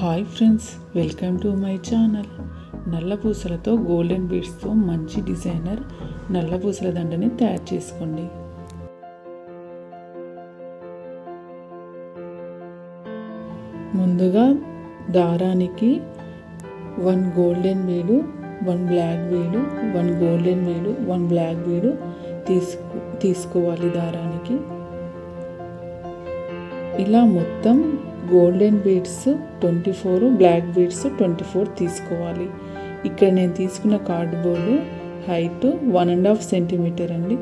Hi friends welcome to my channel నల్ల పూసలతో golden బీడ్స్తో మంచి డిజైనర్ నల్ల పూసల దండని తయారు చేసుకోండి. ముందుగా దారానికి one golden bead one black bead one golden bead one black bead తీసుకు తీసుకోవాలి దారానికి. ఇలా మొత్తం golden beads twenty four black beads twenty four తీసుకోవాలి. ఇక్కడ నేను తీసుకున్న cardboard height one and half centimetre అండి.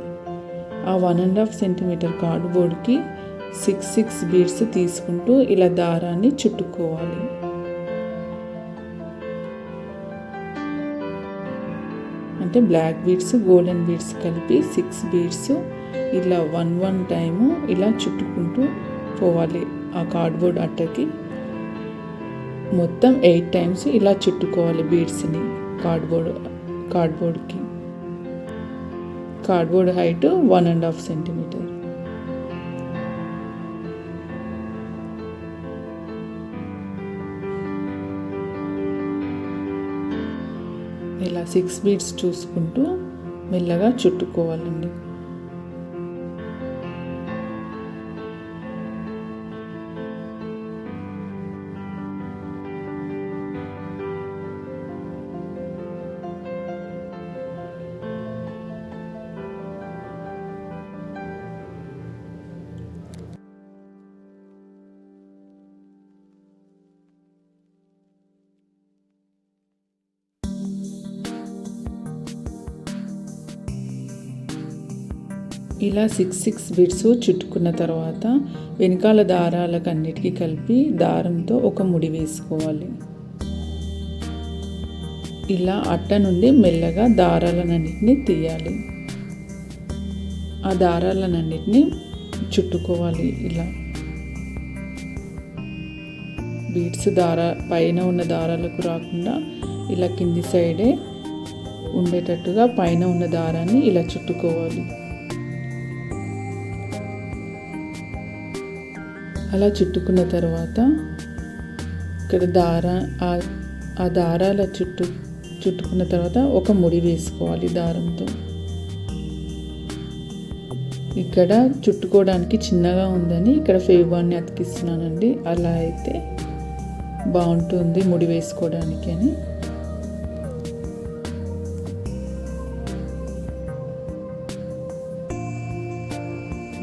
ఆ వన్ అండ్ హాఫ్ సెంటీమీటర్ కార్డ్బోర్డ్కి సిక్స్ సిక్స్ బీడ్స్ తీసుకుంటూ ఇలా దారాన్ని చుట్టుకోవాలి. అంటే బ్లాక్ బీడ్స్ గోల్డెన్ బీడ్స్ కలిపి సిక్స్ బీడ్స్ ఇలా వన్ వన్ టైము ఇలా చుట్టుకుంటూ పోవాలి ఆ కార్డ్బోర్డ్ అట్టకి. మొత్తం ఎయిట్ టైమ్స్ ఇలా చుట్టుకోవాలి బీడ్స్ని cardboard కార్డ్బోర్డ్కి cardboard height one and half centimetre ఇలా సిక్స్ బీడ్స్ చూసుకుంటూ మెల్లగా చుట్టుకోవాలండి. ఇలా సిక్స్ సిక్స్ బిట్స్ చుట్టుకున్న తర్వాత వెనకాల దారాలకు అన్నిటికీ కలిపి దారంతో ఒక ముడి వేసుకోవాలి. ఇలా అట్ట నుండి మెల్లగా దారాలన్నింటినీ తీయాలి. ఆ దారాలన్నింటినీ చుట్టుకోవాలి ఇలా. బీడ్స్ దార పైన ఉన్న దారాలకు రాకుండా ఇలా కింది సైడే ఉండేటట్టుగా పైన ఉన్న దారాన్ని ఇలా చుట్టుకోవాలి. అలా చుట్టుకున్న తర్వాత ఇక్కడ దార ఆ దారాల చుట్టు చుట్టుకున్న తర్వాత ఒక ముడి వేసుకోవాలి దారంతో. ఇక్కడ చుట్టుకోవడానికి చిన్నగా ఉందని ఇక్కడ ఫేవాన్ని అతికిస్తున్నానండి. అలా అయితే బాగుంటుంది ముడి వేసుకోవడానికి అని.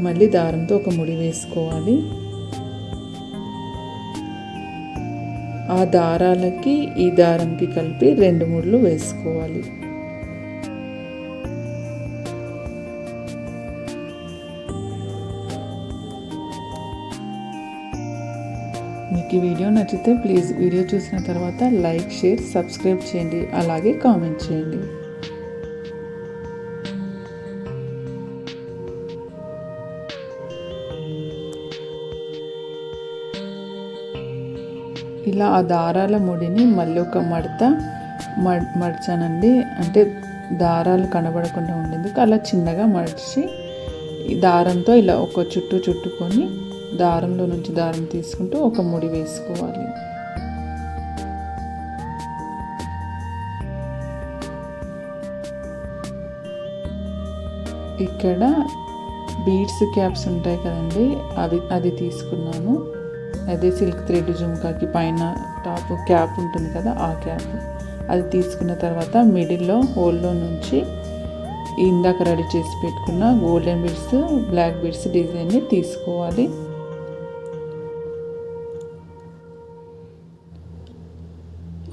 మళ్ళీ దారంతో ఒక ముడి వేసుకోవాలి. ఆ దారాలకి ఈ దారంకి కలిపి రెండు ముళ్ళు వేసుకోవాలి. మీకు ఈ వీడియో నచ్చితే ప్లీజ్ వీడియో చూసిన తర్వాత లైక్ షేర్ సబ్స్క్రైబ్ చేయండి. అలాగే కామెంట్ చేయండి. ఇలా ఆ దారాల ముడిని మళ్ళీ ఒక మడత మడిచానండి. అంటే దారాలు కనబడకుండా ఉండేందుకు అలా చిన్నగా మడిచి దారంతో ఇలా ఒక చుట్టూ చుట్టుకొని దారంలో నుంచి దారం తీసుకుంటూ ఒక ముడి వేసుకోవాలి. ఇక్కడ బీడ్స్ క్యాప్స్ ఉంటాయి కదండి అవి అది తీసుకున్నాను. అదే సిల్క్ థ్రెడ్ జుమ్కాకి పైన టాప్ క్యాప్ ఉంటుంది కదా ఆ క్యాప్. అది తీసుకున్న తర్వాత మిడిల్లో హోల్లో నుంచి ఇందాక రెడీ చేసి పెట్టుకున్న గోల్డెన్ బీడ్స్ బ్లాక్ బీడ్స్ డిజైన్ని తీసుకోవాలి.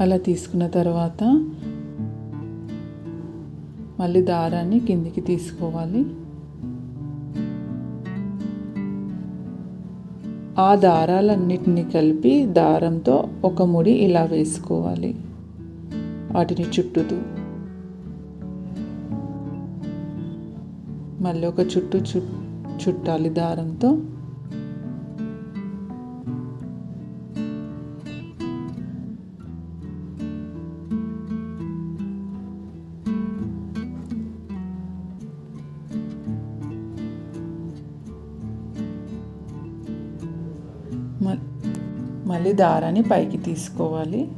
అలా తీసుకున్న తర్వాత మళ్ళీ దారాన్ని కిందికి తీసుకోవాలి. ఆ దారాలన్నిటిని కలిపి దారంతో ఒక ముడి ఇలా వేసుకోవాలి. వాటిని చుట్టుతూ. మళ్ళీ ఒక చుట్టు చుట్టాలి దారంతో. మళ్ళీ దారాన్ని పైకి తీసుకోవాలి.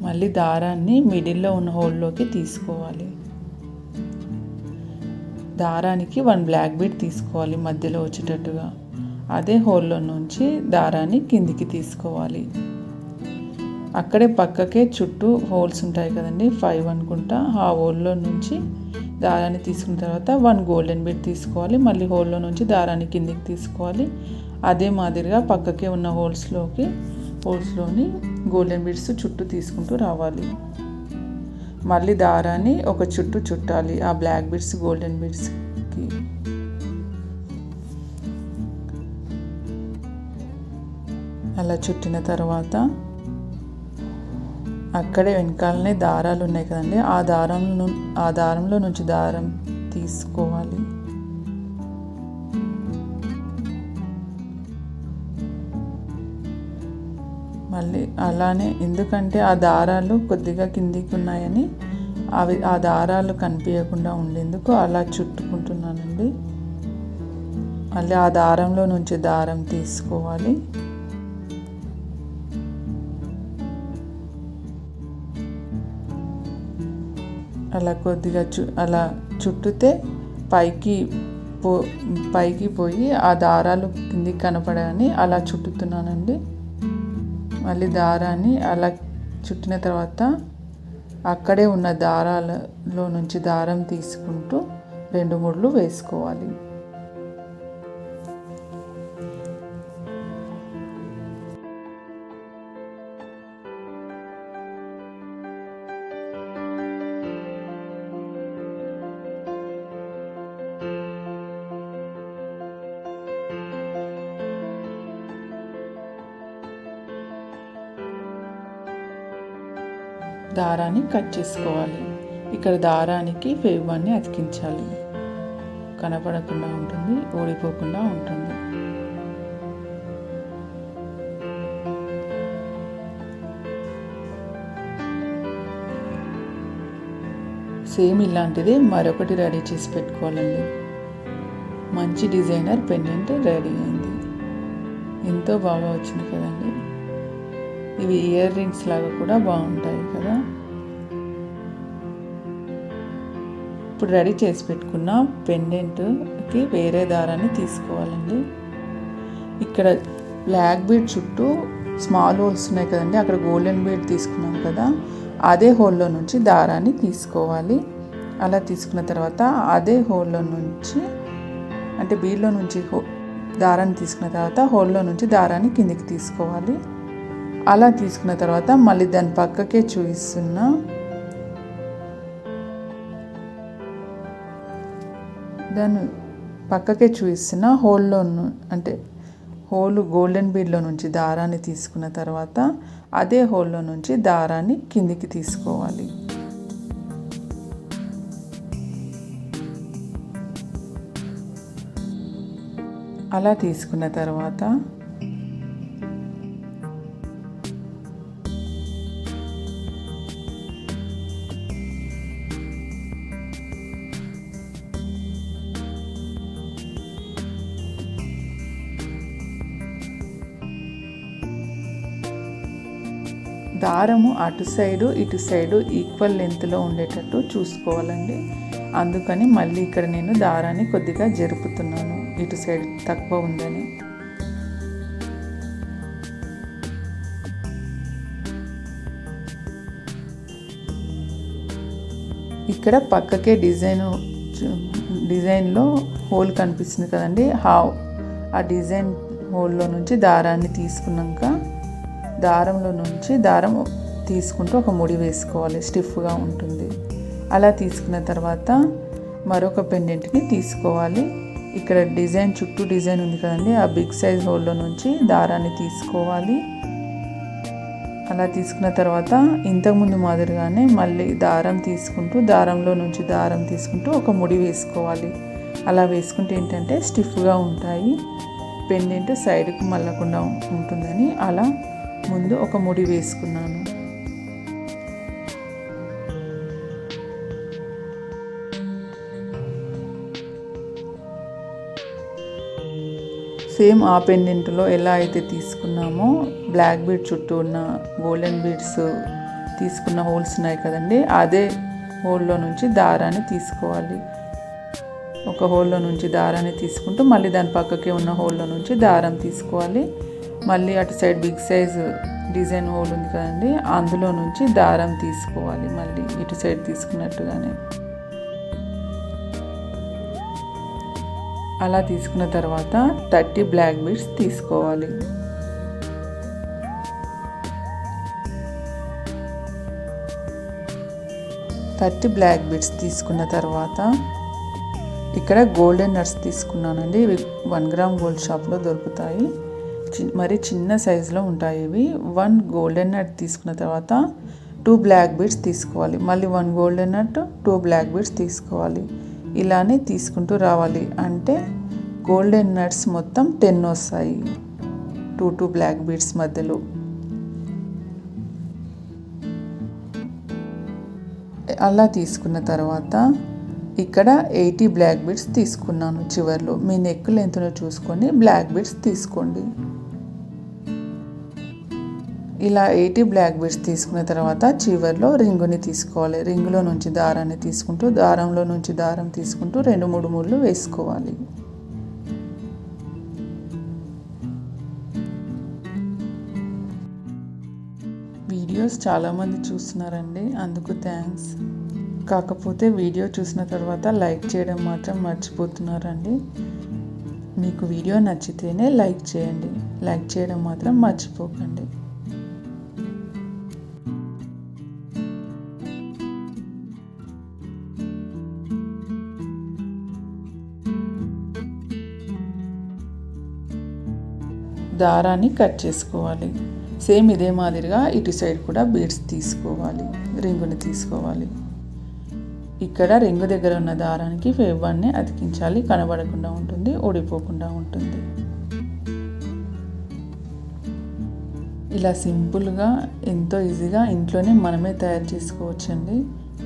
మళ్ళీ దారాన్ని మిడిల్లో ఉన్న హోల్లోకి తీసుకోవాలి. దారానికి వన్ బ్లాక్ బీట్ తీసుకోవాలి మధ్యలో వచ్చేటట్టుగా. అదే హోల్లో నుంచి దారాన్ని కిందికి తీసుకోవాలి. అక్కడే పక్కకే చుట్టూ హోల్స్ ఉంటాయి కదండి ఫైవ్ అనుకుంటా. ఆ హోల్లో నుంచి దారాన్ని తీసుకున్న తర్వాత వన్ గోల్డెన్ బీడ్ తీసుకోవాలి. మళ్ళీ హోల్లో నుంచి దారాన్ని కిందికి తీసుకోవాలి. అదే మాదిరిగా పక్కకే ఉన్న హోల్స్లోకి హోల్స్లోని గోల్డెన్ బీడ్స్ చుట్టూ తీసుకుంటూ రావాలి. మళ్ళీ దారాన్ని ఒక చుట్టూ చుట్టాలి ఆ బ్లాక్ బీడ్స్ గోల్డెన్ బీడ్స్కి అలా చుట్టిన తర్వాత అక్కడే వెనకాలనే దారాలు ఉన్నాయి కదండి. ఆ దారం ఆ దారంలో నుంచి దారం తీసుకోవాలి. మళ్ళీ అలానే ఎందుకంటే ఆ దారాలు కొద్దిగా కిందికి ఉన్నాయని అవి ఆ దారాలు కనిపించకుండా ఉండేందుకు అలా చుట్టుకుంటున్నానండి. మళ్ళీ ఆ దారంలో నుంచి దారం తీసుకోవాలి. అలా కొద్దిగా చు అలా చుట్టితే పైకి పో పైకి పోయి ఆ దారాలు కిందికి కనపడని అలా చుట్టుతున్నానండి. మళ్ళీ దారాన్ని అలా చుట్టిన తర్వాత అక్కడే ఉన్న దారాలలో నుంచి దారం తీసుకుంటూ రెండు ముళ్ళు వేసుకోవాలి. దారాన్ని కట్ చేసుకోవాలి. ఇక్కడ దారానికి ఫేవాన్ని అతికించాలి. కనపడకుండా ఉంటుంది ఓడిపోకుండా ఉంటుంది. సేమ్ ఇలాంటిదే మరొకటి రెడీ చేసి పెట్టుకోవాలండి. మంచి డిజైనర్ పెండెంట్ రెడీ అయింది. ఎంతో బాగా వచ్చింది కదండి. ఇవి ఇయర్ రింగ్స్ లాగా కూడా బాగుంటాయి కదా. ఇప్పుడు రెడీ చేసి పెట్టుకున్న పెండెంట్కి వేరే దారాన్ని తీసుకోవాలండి. ఇక్కడ బ్లాక్ బీడ్ చుట్టూ స్మాల్ హోల్స్ ఉన్నాయి కదండి అక్కడ గోల్డెన్ బీడ్ తీసుకున్నాం కదా అదే హోల్లో నుంచి దారాన్ని తీసుకోవాలి. అలా తీసుకున్న తర్వాత అదే హోల్లో నుంచి అంటే బీడ్లో నుంచి హో దారాన్ని తీసుకున్న తర్వాత హోల్లో నుంచి దారాన్ని కిందికి తీసుకోవాలి. అలా తీసుకున్న తర్వాత మళ్ళీ దాని పక్కకే చూపిస్తున్నా. దాన్ని పక్కకే చూపిస్తున్న హోల్లో అంటే హోల్ గోల్డెన్ బీడ్లో నుంచి దారాన్ని తీసుకున్న తర్వాత అదే హోల్లో నుంచి దారాన్ని కిందికి తీసుకోవాలి. అలా తీసుకున్న తర్వాత దారము అటు సైడు ఇటు సైడు ఈక్వల్ లెంత్లో ఉండేటట్టు చూసుకోవాలండి. అందుకని మళ్ళీ ఇక్కడ నేను దారాన్ని కొద్దిగా జరుపుతున్నాను. ఇటు సైడ్ తక్కువ ఉందని. ఇక్కడ పక్కకే డిజైన్ డిజైన్లో హోల్ కనిపిస్తుంది కదండి. హావ్ ఆ డిజైన్ హోల్లో నుంచి దారాన్ని తీసుకున్నాక దారంలో నుంచి దారం తీసుకుంటూ ఒక ముడి వేసుకోవాలి. స్టిఫ్గా ఉంటుంది. అలా తీసుకున్న తర్వాత మరొక పెండెంట్ని తీసుకోవాలి. ఇక్కడ డిజైన్ చుట్టూ డిజైన్ ఉంది కదండి. ఆ బిగ్ సైజ్ హోల్లో నుంచి దారాన్ని తీసుకోవాలి. అలా తీసుకున్న తర్వాత ఇంతకుముందు మాదిరిగానే మళ్ళీ దారం తీసుకుంటూ దారంలో నుంచి దారం తీసుకుంటూ ఒక ముడి వేసుకోవాలి. అలా వేసుకుంటే ఏంటంటే స్టిఫ్గా ఉంటాయి. పెండెంట్ సైడ్కి మళ్ళకుండా ఉంటుందని అలా ముందు ఒక ముడి వేసుకున్నాను. సేమ్ ఆ పెండెంట్లో ఎలా అయితే తీసుకున్నామో బ్లాక్ బీడ్ చుట్టూ ఉన్న గోల్డెన్ బీడ్స్ తీసుకున్న హోల్స్ ఉన్నాయి కదండి అదే హోల్లో నుంచి దారాన్ని తీసుకోవాలి. ఒక హోల్లో నుంచి దారాన్ని తీసుకుంటూ మళ్ళీ దాని పక్కకే ఉన్న హోల్లో నుంచి దారం తీసుకోవాలి. మళ్ళీ అటు side big size design hole ఉంది కదండి అందులో నుంచి దారం తీసుకోవాలి మళ్ళీ ఇటు సైడ్ తీసుకున్నట్టుగానే. అలా తీసుకున్న తర్వాత థర్టీ బ్లాక్ బీడ్స్ తీసుకోవాలి. థర్టీ బ్లాక్ బీడ్స్ తీసుకున్న తర్వాత ఇక్కడ గోల్డెన్ నట్స్ తీసుకున్నానండి ఇవి వన్ గ్రామ్ గోల్డ్ షాప్లో దొరుకుతాయి. మరి చిన్న సైజులో ఉంటాయి ఇవి వన్ గోల్డెన్ నట్ తీసుకున్న తర్వాత టూ బ్లాక్ బీడ్స్ తీసుకోవాలి. మళ్ళీ one golden nut two black beads తీసుకోవాలి. ఇలానే తీసుకుంటూ రావాలి. అంటే గోల్డెన్ నట్స్ మొత్తం టెన్ వస్తాయి. టూ టూ బ్లాక్ బీడ్స్ మధ్యలో. అలా తీసుకున్న తర్వాత ఇక్కడ ఎయిటీ బ్లాక్ బీడ్స్ తీసుకున్నాను చివర్లో. మీ నెక్ లెంత్ను చూసుకొని బ్లాక్ బీడ్స్ తీసుకోండి. ఇలా ఎయిటీ బ్లాక్ బీడ్స్ తీసుకున్న తర్వాత చివర్లో రింగుని తీసుకోవాలి. రింగులో నుంచి దారాన్ని తీసుకుంటూ దారంలో నుంచి దారం తీసుకుంటూ రెండు మూడు ముళ్ళు వేసుకోవాలి. వీడియోస్ చాలామంది చూస్తున్నారండి. అందుకు థ్యాంక్స్ కాకపోతే వీడియో చూసిన తర్వాత లైక్ చేయడం మాత్రం మర్చిపోతున్నారండి. మీకు వీడియో నచ్చితేనే లైక్ చేయండి. లైక్ చేయడం మాత్రం మర్చిపోకండి. దారాన్ని కట్ చేసుకోవాలి. సేమ్ ఇదే మాదిరిగా ఇటు సైడ్ కూడా బీడ్స్ తీసుకోవాలి. రింగుని తీసుకోవాలి. ఇక్కడ రింగు దగ్గర ఉన్న దారానికి ఫేవాన్ని అతికించాలి. కనబడకుండా ఉంటుంది ఊడిపోకుండా ఉంటుంది. ఇలా సింపుల్గా ఎంతో ఈజీగా ఇంట్లోనే మనమే తయారు చేసుకోవచ్చండి.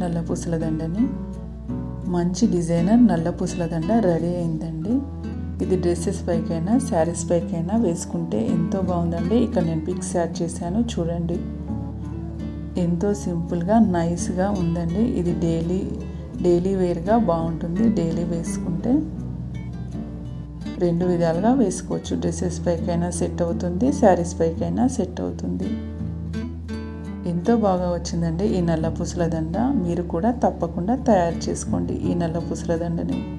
నల్ల పూసల దండని. మంచి డిజైనర్ నల్ల పూసల దండ రెడీ అయిందండి. ఇది డ్రెస్సెస్ పైకైనా శారీస్ పైకైనా వేసుకుంటే ఎంతో బాగుందండి. ఇక్కడ నేను పిక్స్ యాడ్ చేశాను చూడండి. ఎంతో సింపుల్గా నైస్గా ఉందండి. ఇది డైలీ డైలీ వేర్గా బాగుంటుంది. డైలీ వేసుకుంటే రెండు విధాలుగా వేసుకోవచ్చు. డ్రెస్సెస్ పైకైనా సెట్ అవుతుంది శారీస్ పైకైనా సెట్ అవుతుంది. ఎంతో బాగా వచ్చిందండి ఈ నల్ల పూసల దండ. మీరు కూడా తప్పకుండా తయారు చేసుకోండి ఈ నల్ల పూసల దండని.